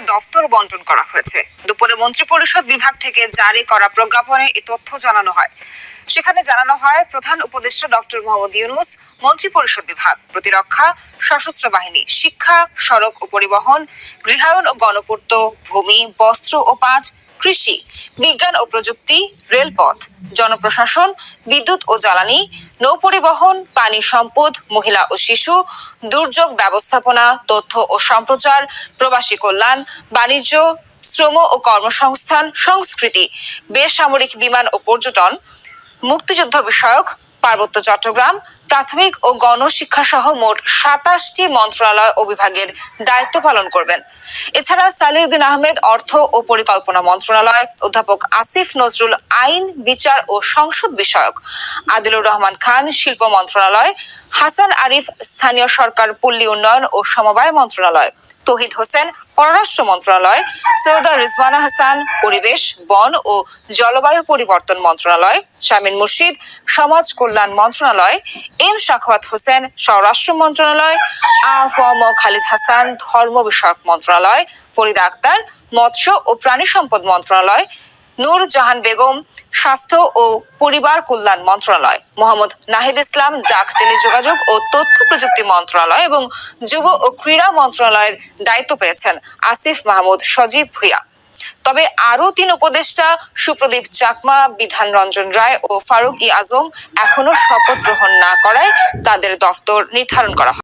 দফতর বন্টন করা হয়েছে। দুপুরে মন্ত্রিপরিষদ বিভাগ থেকে জারি করা প্রজ্ঞাপনে এ তথ্য জানানো হয়। সেখানে জানানো হয়, প্রধান উপদেষ্টা ডক্টর মোহাম্মদ ইউনুস, মন্ত্রিপরিষদ বিভাগ, প্রতিরক্ষা, সশস্ত্র বাহিনী, শিক্ষা, সড়ক ও পরিবহন, গৃহায়ন ও গণপূর্ত, ভূমি, বস্ত্র ও পাট, কৃষি বিজ্ঞান ও প্রযুক্তি, রেলপথ, জনপ্রশাসন, বিদ্যুৎ ও জ্বালানি, নৌপরিবহন, পানি সম্পদ, মহিলা ও শিশু, দুর্যোগ ব্যবস্থাপনা, তথ্য ও সম্প্রচার, প্রবাসী কল্যাণ, বাণিজ্য, শ্রম ও কর্মসংস্থান, সংস্কৃতি, বেসামরিক বিমান ও পর্যটন, মুক্তিযুদ্ধ বিষয়ক, পার্বত্য চট্টগ্রাম প্রাথমিক ও গণশিক্ষা সহ মোট সাতাশটি মন্ত্রণালয় ও বিভাগের দায়িত্ব পালন করবেন। এছাড়া সালিউদ্দিন আহমেদ অর্থ ও পরিকল্পনা মন্ত্রণালয় অধ্যাপক আসিফ নজরুল আইন, বিচার ও সংসদ বিষয়ক, আদিলুর রহমান খান শিল্প মন্ত্রণালয়, হাসান আরিফ স্থানীয় সরকার, পল্লী উন্নয়ন ও সমবায় মন্ত্রণালয়। তহিদ হোসেন, পররাষ্ট্র মন্ত্রণালয় সৈয়দা রিজওয়ানা হাসান, পরিবেশ, বন ও জলবায়ু পরিবর্তন মন্ত্রণালয় শামীন মুর্শিদ, সমাজ কল্যাণ মন্ত্রণালয়, এম শাখাওয়াত হোসেন, স্বরাষ্ট্র মন্ত্রণালয় আফম খালিদ হাসান, ধর্ম বিষয়ক মন্ত্রণালয়, ফরিদা আক্তার, মৎস্য ও প্রাণী সম্পদ মন্ত্রণালয় নূর জাহান বেগম, স্বাস্থ্য ও পরিবার কল্যাণ মন্ত্রণালয়, মোহাম্মদ নাহিদ ইসলাম, ডাক টেলিযোগাযোগ ও তথ্য প্রযুক্তি মন্ত্রণালয় এবং যুব ও ক্রীড়া মন্ত্রণালয়ের দায়িত্ব পেয়েছেন আসিফ মাহমুদ সজীব ভুইয়া। তবে আরও তিন উপদেষ্টা সুপ্রদীপ চাকমা, বিধান রঞ্জন রায় ও ফারুক ই আজম এখনও শপথ গ্রহণ না করায় তাদের দফতর নির্ধারণ করা হয়।